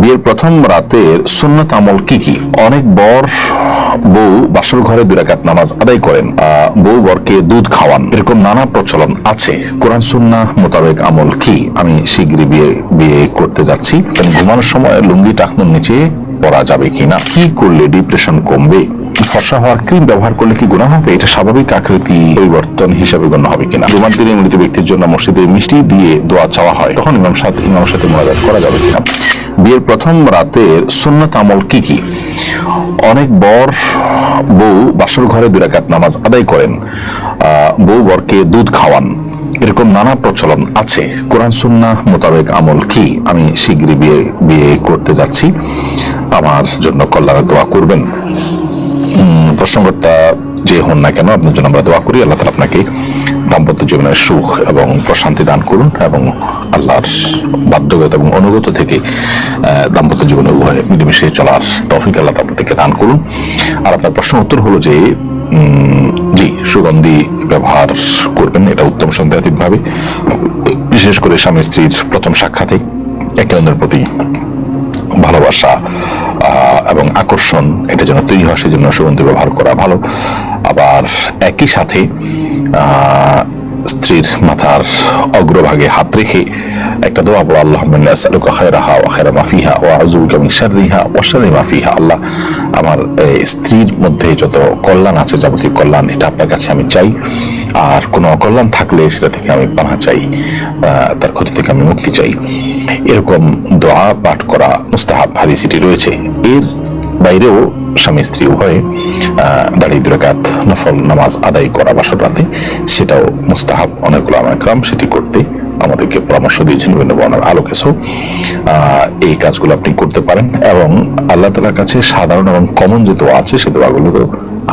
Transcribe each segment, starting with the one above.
বিয়ের প্রথম রাতের সুন্নত আমল কি কি? অনেক বর বউ বাসর ঘরে দুরাকাত নামাজ আদায় করেন। বউ বরকে দুধ খাওয়ান। এরকম নানা প্রচলন আছে। কোরআন সুন্না মোতাবেক আমল কি? আমি শীঘ্রই বিয়ে বিয়ে করতে যাচ্ছি। কারণ ঘুমানোর সময় লুঙ্গি টাকনুর নিচে পরা যাবে কিনা? কি করলে ডিপ্রেশন কমবে? ফর্সা হওয়ার ক্রিম ব্যবহার করলে কি গুণা হবে? এটা স্বাভাবিক আকৃতি পরিবর্তন হিসাবে গণ্য হবে কিনা? জুমার দিনে মৃত ব্যক্তির জন্য মসজিদে মিষ্টি দিয়ে দোয়া চাওয়া হয়। তখন ইমাম সাথে, ইমামের সাথে মোনাজাত করা যাবে কিনা? বিয়ের প্রথম রাতের সুন্নত আমল কি কি? অনেক বর বউ বাসর ঘরে দুরাকাত নামাজ আদায় করেন। বউ বরকে দুধ খাওয়ান। এরকম নানা প্রচলন আছে। কোরআন সুন্না মোতাবেক আমল কি? আমি শীঘ্রই বিয়ে বিয়ে করতে যাচ্ছি। আমার জন্য কল্যাণের দোয়া করবেন। প্রসঙ্গটা যে হন না কেন, আপনার জন্য আমরা দোয়া করি। আল্লাহ তালা আপনাকে দাম্পত্য জীবনের সুখ এবং প্রশান্তি দান করুন এবং আল্লাহর বাধ্যগত এবং অনুগত থেকে দাম্পত্য জীবনে উভয় মিলেমিশে চলার তফিক আল্লাহ আপনাদেরকে দান করুন। আর আপনার প্রশ্ন উত্তর হলো যে জি, সুগন্ধি ব্যবহার করবেন, এটা উত্তম সন্দেহাতীত ভাবে বিশেষ করে স্বামী স্ত্রীর প্রথম সাক্ষাতে একে অন্যের প্রতি ভালোবাসা এবং আকর্ষণ, এটা যেন তৈরি হয়, সেজন্য সুগন্ধি ব্যবহার করা ভালো। আবার একই সাথে স্ত্রীর মাথার অগ্রভাগে হাত রেখে একটা দোয়া বলো আল্লাহ খায়রাহা ওয়া আউযুবিকা মিন শাররিহা ওয়া শাররি মা আল্লাহ, আমার স্ত্রীর মধ্যে যত কল্যাণ আছে, যাবতীয় কল্যাণ, এটা আপনার কাছে আমি চাই। আর কোনো অকল্যাণ থাকলে সেটা থেকে আমি পানা চাই তার ক্ষতি থেকে আমি মুক্তি চাই। এরকম দোয়া পাঠ করা মুস্তাহাব হাদিসিটি রয়েছে। এর বাইরেও স্বামী স্ত্রী উভয়ে দাঁড়িয়ে দুরাকাত নফল নামাজ আদায় করা বাসর রাতে, সেটাও মুস্তাহাব অনেকগুলো আমার ক্রাম সেটি করতে আমাদেরকে পরামর্শ দিয়েছেন বিভিন্ন বর্ণার আলোকে। সো এই কাজগুলো আপনি করতে পারেন এবং আল্লাহ তালার কাছে সাধারণ এবং কমন যে দোয়া আছে, সে দোয়াগুলো তো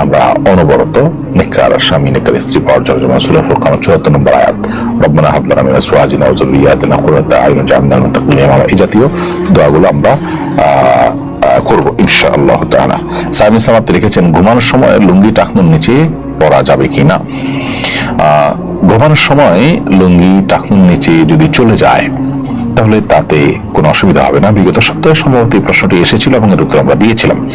আমরা অনবরত নেকার স্বামী নেকার স্ত্রী পাওয়ার জন্য যেমন সুরা ফুরকান চুয়াত্তর নম্বর আয়াত, রব্বানা হাবলানা মিনা সুয়াজিনা ওয়া যুররিয়াতিনা কুররাতা আয়ুন জাআলনা লিল মুত্তাকিনা এই জাতীয় দোয়াগুলো আমরা করব ইনশাআল্লাহ তাআলা। সাইমিন সামাত লিখেছেন ঘুমানোর সময় লুঙ্গি টাকনুর নিচে পরা যাবে কিনা আহ, ঘুমানোর সময় লুঙ্গি টাকনুর নিচে যদি চলে যায় তাহলে তাতে কোনো অসুবিধা হবে না। বিগত সপ্তাহে সম্ভবত এই প্রশ্নটি এসেছিল এবং এর উত্তর আমরা দিয়েছিলাম।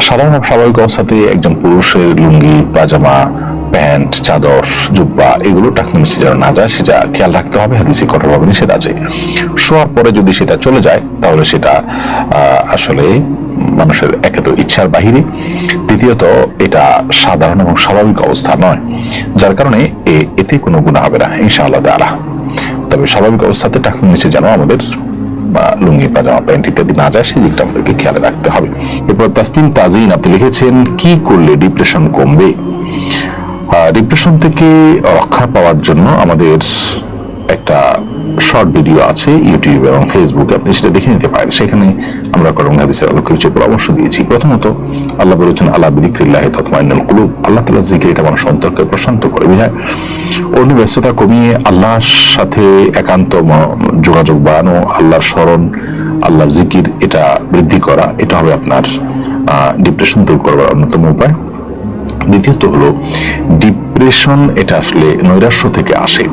সাধারণ স্বাভাবিক অবস্থাতে একজন পুরুষের লুঙ্গি পাজামা প্যান্ট, চাদর, জুব্বা, এগুলো টাকনুর নিচে যেন না যায়, সেটা খেয়াল রাখতে হবে, হাদিসে কঠোরভাবে নিষেধ আছে। শোয়ার পরে যদি সেটা চলে যায়, তাহলে সেটা আসলে মানুষের একে তো ইচ্ছার বাহিরে। দ্বিতীয়ত, এটা সাধারণ এবং স্বাভাবিক অবস্থা নয়, যার কারণে এতে কোনো গুণা হবে না, ইনশাআল্লাহ তাআলা। তবে স্বাভাবিক অবস্থাতে টাকুর নিচে যেন আমাদের, বা লুঙ্গি, পাজামা, প্যান্ট ইত্যাদি না যায়, সেই দিকটা আমাদেরকে খেয়াল রাখতে হবে। এরপর তাসলিম তাজিন আপনি লিখেছেন, কি করলে ডিপ্রেশন কমবে? ডিপ্রেশন থেকে রক্ষা পাওয়ার জন্য আমাদের একটা শর্ট ভিডিও আছে ইউটিউব এবং ফেসবুকে আপনি সেটা দেখে নিতে পারেন। সেখানে আমরা করম হাদিসের আলোকে কিছু পরামর্শ দিয়েছি। প্রথমত, আল্লাহ বলেছেন আল্লাহ বিদিক্রিল্লাহ তৎমাইনুল কুলুব। আল্লাহ তালা জিকির এটা মানুষ অন্তরকে প্রশান্ত করে। বিধায় অন্য ব্যস্ততা কমিয়ে আল্লাহর সাথে একান্ত যোগাযোগ বাড়ানো, আল্লাহর স্মরণ, আল্লাহর জিকির, এটা বৃদ্ধি করা, এটা হবে আপনার ডিপ্রেশন দূর করবার অন্যতম উপায়। দ্বিতীয়ত হলো ডিপ্রেশন এটা আসলে নৈরাশ্য থেকে আসে।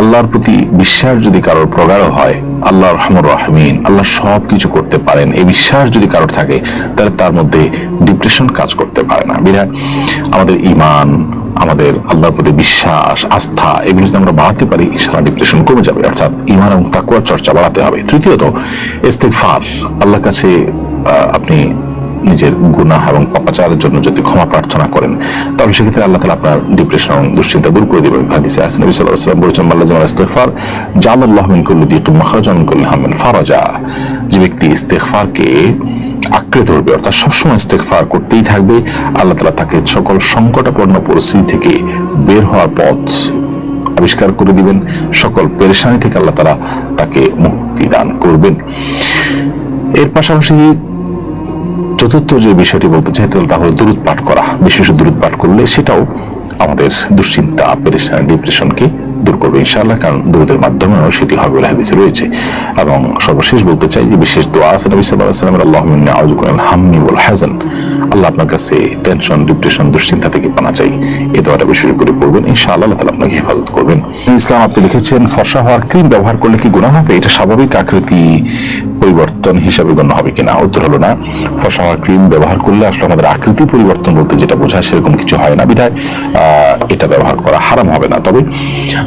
আল্লাহর প্রতি বিশ্বাস যদি কারোর প্রগাঢ় হয় আল্লাহ রহমর রাহমিন, আল্লাহ সব কিছু করতে পারেন, এই বিশ্বাস যদি কারোর থাকে, তাহলে তার মধ্যে ডিপ্রেশন কাজ করতে পারে না। বিধায় আমাদের ইমান, আমাদের আল্লাহর প্রতি বিশ্বাস, আস্থা, এগুলো যদি আমরা বাড়াতে পারি সারা ডিপ্রেশন কমে যাবে। অর্থাৎ ইমান এবং তাকুয়ার চর্চা বাড়াতে হবে। তৃতীয়ত, ইস্তেগফার, আল্লাহর কাছে আপনি নিজের গুনাহ এবং পাপাচারের জন্য যদি ক্ষমা প্রার্থনা করেন, তাহলে সেক্ষেত্রে আল্লাহ তালা আপনার ডিপ্রেশন এবং দুশ্চিন্তা দূর করে দেবেন। হাদিসে আসেন নবী সাল্লাল্লাহু আলাইহি ওয়াসাল্লাম বলেছেন মাল্লাহ ইস্তেগফার জাআলাল্লাহু মিন কুল্লি দিকিন মাখরাজান কুল্লি হামিন ফারাজা। যে ব্যক্তি ইস্তেগফারকে আঁকড়ে ধরবে, অর্থাৎ সবসময় ইস্তেগফার করতেই থাকবে, আল্লাহ তালা তাকে সকল সংকটাপন্ন পরিস্থিতি থেকে বের হওয়ার পথ আবিষ্কার করে দিবেন। সকল পেরেশানি থেকে আল্লাহ তালা তাকে মুক্তি দান করবেন। এর পাশাপাশি চতুর্থ যে বিষয়টি বলতে চাই তা হলো দূরত পাঠ করা। বিশেষ দূরত পাঠ করলে সেটাও আমাদের দুশ্চিন্তা, পেরেশান, ডিপ্রেশনকে দূর করবে ইনশাআল্লাহ, কারণ দূরতের মাধ্যমেও সেটি হবে বলে হাদিসে রয়েছে। এবং সর্বশেষ বলতে চাই যে বিশেষ দোয়া আছে নবী ইন্নী আউযু বিকা হাম্মি ওয়াল হাযান আল্লাহ আপনার কাছে টেনশন, ডিপ্রেশন, দুশ্চিন্তা থেকে পানা চাই। এই দোয়াটা বেশি করে পড়বেন, ইনশাআল্লাহ আল্লাহ তাআলা আপনাকে হেফাজত করবেন। ইসলাম আপনি লিখেছেন, ফর্সা হওয়ার ক্রিম ব্যবহার করলে কি গুনাহ হবে? এটা স্বাভাবিক আকৃতি পরিবর্তন হিসাবে গণ্য হবে কিনা? উত্তর হলো না। ফসা ক্রিম ব্যবহার করলে আসলে আমাদের আকৃতি পরিবর্তন বলতে যেটা বোঝায় সেরকম কিছু হয় না। বিধায় এটা ব্যবহার করা হারাম হবে না। তবে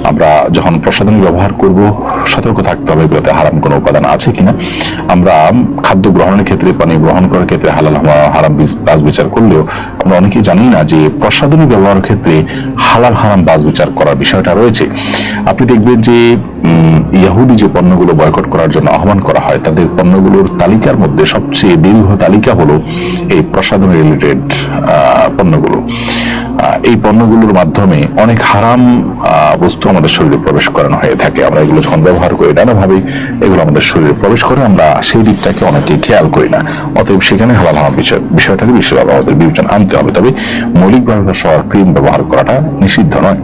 আমরা যখন প্রসাধনী ব্যবহার করব, সতর্ক থাকতে হবে এগুলোতে হারাম কোনো উপাদান আছে কিনা। আমরা খাদ্য গ্রহণের ক্ষেত্রে, পানি গ্রহণ করার ক্ষেত্রে হালাল হারাম বাজ বিচার করলেও আমরা অনেকেই জানি না যে প্রসাধনী ব্যবহারের ক্ষেত্রে হালাল হারাম বাস বিচার করার বিষয়টা রয়েছে। আপনি দেখবেন যে ইয়াহুদি যে পণ্যগুলো বয়কট করার জন্য আহ্বান করা হয়, তাদের পণ্যগুলোর তালিকার মধ্যে সবচেয়ে দীর্ঘ তালিকা হলো এই প্রসাধন রিলেটেড পণ্যগুলো। এই পণ্যগুলোর মাধ্যমে অনেক হারাম বস্তু আমাদের শরীরে প্রবেশ করানো হয়ে থাকে। আমরা এগুলো যখন ব্যবহার করি নানাভাবে এগুলো আমাদের শরীরে প্রবেশ করে, আমরা সেই দিকটাকে অনেকে খেয়াল করি না। অতএব সেখানে হালাল হারাম বিষয়, বিষয়টাকে বিশেষভাবে আমাদের বিবেচনা আনতে হবে। তবে মৌলিকভাবে সর ক্রিম ব্যবহার করাটা নিষিদ্ধ নয়।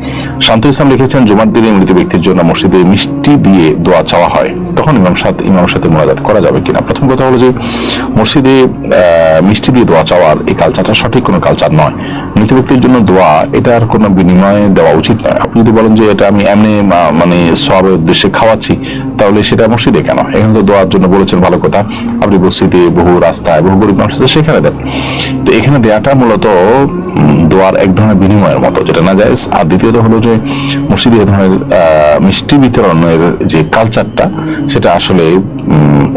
শান্ত ইসলাম লিখেছেন, জুমার দিনে মৃত ব্যক্তির জন্য মসজিদে মিষ্টি দিয়ে দোয়া চাওয়া হয়, তখন ইমাম সাথে ইমামের সাথে মোনাজাত করা যাবে কিনা? প্রথম কথা হলো যে, মসজিদে মিষ্টি দিয়ে দোয়া চাওয়ার এই কালচারটা সঠিক কোনো কালচার নয়। মৃত ব্যক্তির জন্য দোয়া, এটার কোনো বিনিময়ে দেওয়া উচিত নয়। আপনি যদি বলেন যে, এটা আমি এমনি মানে সবের উদ্দেশ্যে খাওয়াচ্ছি তাহলে সেটা মসজিদে কেন? এখানে তো দোয়ার জন্য বলেছেন ভালো কথা। আপনি মসজিদে বহু রাস্তায় বহু গরিব মানুষ সেখানে দেন। তো এখানে দেয়াটা মূলত দোয়ার এক ধরনের বিনিময়ের মতো, যেটা না যায় আর দ্বিতীয়ত হলো যে, মসজিদে এ ধরনের মিষ্টি বিতরণের যে কালচারটা সেটা আসলে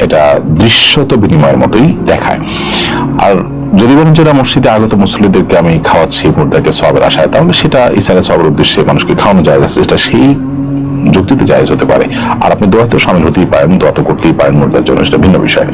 এটা দৃশ্যত বিনিময়ের মতোই দেখায়। আর যদি বলেন যেটা মসজিদে আগত মুসলিমদেরকে আমি খাওয়াচ্ছি, মুর্দাকে সবের আশায়, তাহলে সেটা ইসারে সবের উদ্দেশ্যে মানুষকে খাওয়ানো যায় এটা সেই যুক্তিতে জায়েজ হতে পারে। আর আপনি দোয়াতে সামিল হতেই পারেন, দোয়া তো করতেই পারেন, মুর্দার জন্য সেটা ভিন্ন বিষয়।